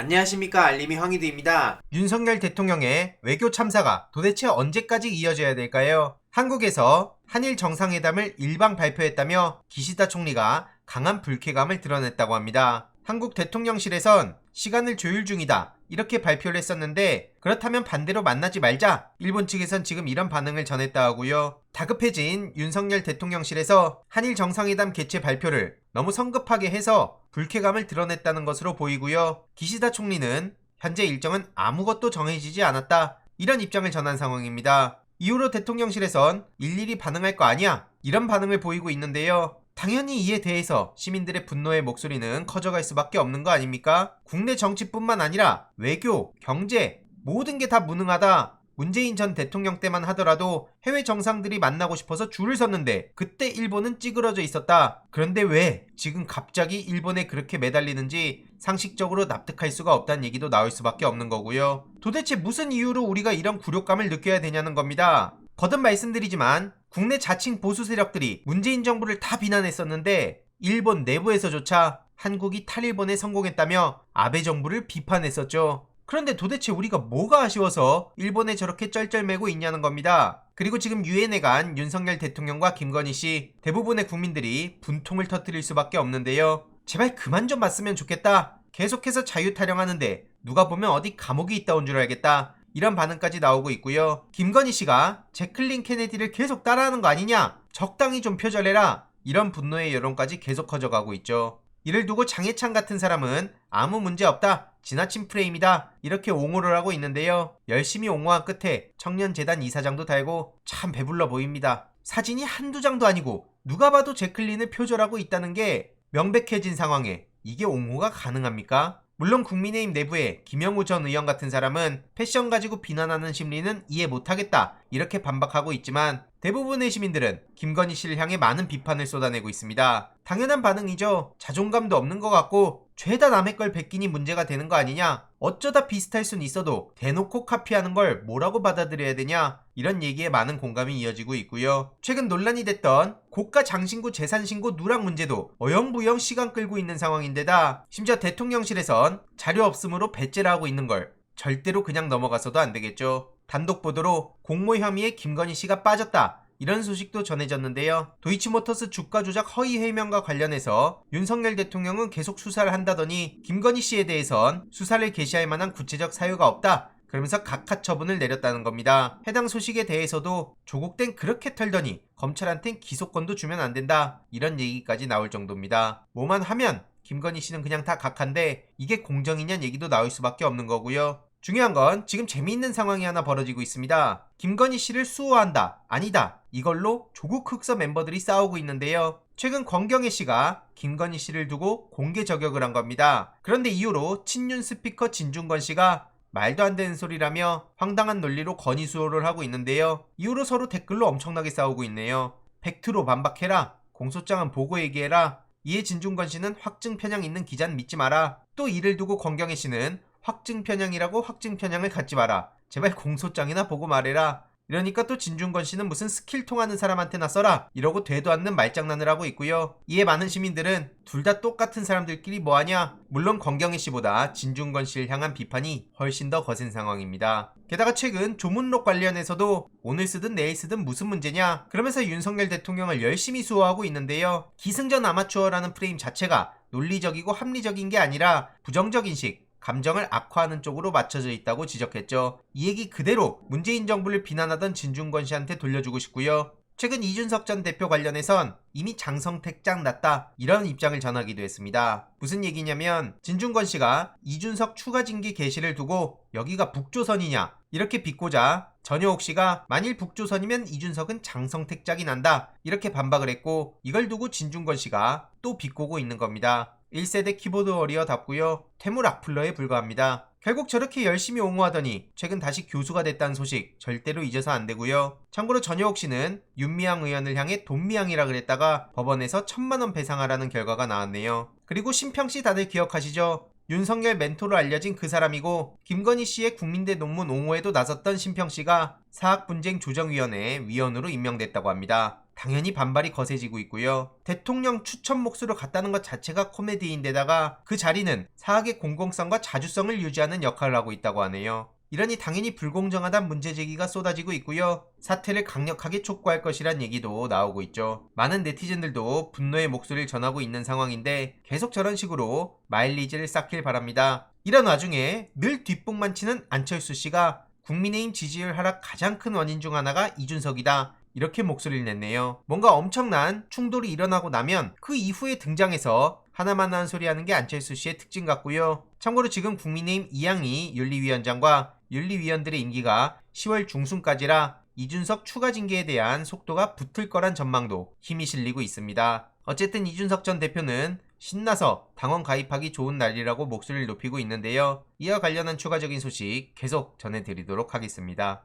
안녕하십니까 알림이 황희두입니다. 윤석열 대통령의 외교 참사가 도대체 언제까지 이어져야 될까요? 한국에서 한일 정상회담을 일방 발표했다며 기시다 총리가 강한 불쾌감을 드러냈다고 합니다. 한국 대통령실에선 시간을 조율 중이다. 이렇게 발표를 했었는데 그렇다면 반대로 만나지 말자. 일본 측에선 지금 이런 반응을 전했다 하고요. 다급해진 윤석열 대통령실에서 한일 정상회담 개최 발표를 너무 성급하게 해서 불쾌감을 드러냈다는 것으로 보이고요. 기시다 총리는 현재 일정은 아무것도 정해지지 않았다. 이런 입장을 전한 상황입니다. 이후로 대통령실에선 일일이 반응할 거 아니야. 이런 반응을 보이고 있는데요. 당연히 이에 대해서 시민들의 분노의 목소리는 커져갈 수밖에 없는 거 아닙니까? 국내 정치뿐만 아니라 외교, 경제, 모든 게 다 무능하다. 문재인 전 대통령 때만 하더라도 해외 정상들이 만나고 싶어서 줄을 섰는데 그때 일본은 찌그러져 있었다. 그런데 왜 지금 갑자기 일본에 그렇게 매달리는지 상식적으로 납득할 수가 없다는 얘기도 나올 수밖에 없는 거고요. 도대체 무슨 이유로 우리가 이런 굴욕감을 느껴야 되냐는 겁니다. 거듭 말씀드리지만 국내 자칭 보수 세력들이 문재인 정부를 다 비난했었는데 일본 내부에서조차 한국이 탈일본에 성공했다며 아베 정부를 비판했었죠. 그런데 도대체 우리가 뭐가 아쉬워서 일본에 저렇게 쩔쩔매고 있냐는 겁니다. 그리고 지금 유엔에 간 윤석열 대통령과 김건희 씨 대부분의 국민들이 분통을 터뜨릴 수밖에 없는데요. 제발 그만 좀 봤으면 좋겠다. 계속해서 자유 타령하는데 누가 보면 어디 감옥이 있다 온 줄 알겠다. 이런 반응까지 나오고 있고요. 김건희 씨가 제클린 케네디를 계속 따라하는 거 아니냐? 적당히 좀 표절해라. 이런 분노의 여론까지 계속 커져가고 있죠. 이를 두고 장해찬 같은 사람은 아무 문제 없다. 지나친 프레임이다. 이렇게 옹호를 하고 있는데요. 열심히 옹호한 끝에 청년재단 이사장도 달고 참 배불러 보입니다. 사진이 한두 장도 아니고 누가 봐도 제클린을 표절하고 있다는 게 명백해진 상황에 이게 옹호가 가능합니까? 물론 국민의힘 내부에 김영우 전 의원 같은 사람은 패션 가지고 비난하는 심리는 이해 못하겠다 이렇게 반박하고 있지만 대부분의 시민들은 김건희 씨를 향해 많은 비판을 쏟아내고 있습니다. 당연한 반응이죠. 자존감도 없는 것 같고 죄다 남의 걸 베끼니 문제가 되는 거 아니냐? 어쩌다 비슷할 순 있어도 대놓고 카피하는 걸 뭐라고 받아들여야 되냐? 이런 얘기에 많은 공감이 이어지고 있고요. 최근 논란이 됐던 고가 장신구 재산신고 누락 문제도 어영부영 시간 끌고 있는 상황인데다 심지어 대통령실에선 자료 없음으로 배째를 하고 있는 걸 절대로 그냥 넘어가서도 안 되겠죠. 단독 보도로 공모 혐의에 김건희 씨가 빠졌다. 이런 소식도 전해졌는데요. 도이치모터스 주가 조작 허위 해명과 관련해서 윤석열 대통령은 계속 수사를 한다더니 김건희 씨에 대해선 수사를 개시할 만한 구체적 사유가 없다. 그러면서 각하 처분을 내렸다는 겁니다. 해당 소식에 대해서도 조국 땐 그렇게 털더니 검찰한텐 기소권도 주면 안 된다. 이런 얘기까지 나올 정도입니다. 뭐만 하면 김건희 씨는 그냥 다 각한데 이게 공정이냐는 얘기도 나올 수밖에 없는 거고요. 중요한 건 지금 재미있는 상황이 하나 벌어지고 있습니다. 김건희 씨를 수호한다, 아니다. 이걸로 조국 흑서 멤버들이 싸우고 있는데요. 최근 권경혜 씨가 김건희 씨를 두고 공개 저격을 한 겁니다. 그런데 이후로 친윤 스피커 진중권 씨가 말도 안 되는 소리라며 황당한 논리로 건의 수호를 하고 있는데요. 이후로 서로 댓글로 엄청나게 싸우고 있네요. 팩트로 반박해라. 공소장은 보고 얘기해라. 이에 진중권 씨는 확증 편향 있는 기자는 믿지 마라. 또 이를 두고 권경혜 씨는 확증 편향이라고 확증 편향을 갖지 마라. 제발 공소장이나 보고 말해라. 이러니까 또 진중권 씨는 무슨 스킬 통하는 사람한테나 써라. 이러고 되도 않는 말장난을 하고 있고요. 이에 많은 시민들은 둘 다 똑같은 사람들끼리 뭐하냐? 물론 권경희 씨보다 진중권 씨를 향한 비판이 훨씬 더 거센 상황입니다. 게다가 최근 조문록 관련해서도 오늘 쓰든 내일 쓰든 무슨 문제냐? 그러면서 윤석열 대통령을 열심히 수호하고 있는데요. 기승전 아마추어라는 프레임 자체가 논리적이고 합리적인 게 아니라 부정적 인식, 감정을 악화하는 쪽으로 맞춰져 있다고 지적했죠. 이 얘기 그대로 문재인 정부를 비난하던 진중권 씨한테 돌려주고 싶고요. 최근 이준석 전 대표 관련해선 이미 장성택 짱 났다 이런 입장을 전하기도 했습니다. 무슨 얘기냐면 진중권 씨가 이준석 추가 징계 개시를 두고 여기가 북조선이냐 이렇게 비꼬자 전효옥 씨가 만일 북조선이면 이준석은 장성택 짝이 난다 이렇게 반박을 했고 이걸 두고 진중권 씨가 또 비꼬고 있는 겁니다. 1세대 키보드 워리어답고요. 퇴물 악플러에 불과합니다. 결국 저렇게 열심히 옹호하더니 최근 다시 교수가 됐다는 소식 절대로 잊어서 안 되고요. 참고로 전효옥 씨는 윤미향 의원을 향해 돈미향이라 그랬다가 법원에서 천만 원 배상하라는 결과가 나왔네요. 그리고 심평 씨 다들 기억하시죠? 윤석열 멘토로 알려진 그 사람이고 김건희 씨의 국민대 논문 옹호에도 나섰던 심평 씨가 사학분쟁 조정위원회 위원으로 임명됐다고 합니다. 당연히 반발이 거세지고 있고요. 대통령 추천 몫으로 갔다는 것 자체가 코미디인데다가 그 자리는 사학의 공공성과 자주성을 유지하는 역할을 하고 있다고 하네요. 이러니 당연히 불공정하다는 문제 제기가 쏟아지고 있고요. 사퇴를 강력하게 촉구할 것이란 얘기도 나오고 있죠. 많은 네티즌들도 분노의 목소리를 전하고 있는 상황인데 계속 저런 식으로 마일리지를 쌓길 바랍니다. 이런 와중에 늘 뒷북만 치는 안철수 씨가 국민의힘 지지율 하락 가장 큰 원인 중 하나가 이준석이다. 이렇게 목소리를 냈네요. 뭔가 엄청난 충돌이 일어나고 나면 그 이후에 등장해서 하나만 한 소리 하는 게 안철수 씨의 특징 같고요. 참고로 지금 국민의힘 이양희 윤리위원장과 윤리위원들의 임기가 10월 중순까지라 이준석 추가 징계에 대한 속도가 붙을 거란 전망도 힘이 실리고 있습니다. 어쨌든 이준석 전 대표는 신나서 당원 가입하기 좋은 날이라고 목소리를 높이고 있는데요. 이와 관련한 추가적인 소식 계속 전해드리도록 하겠습니다.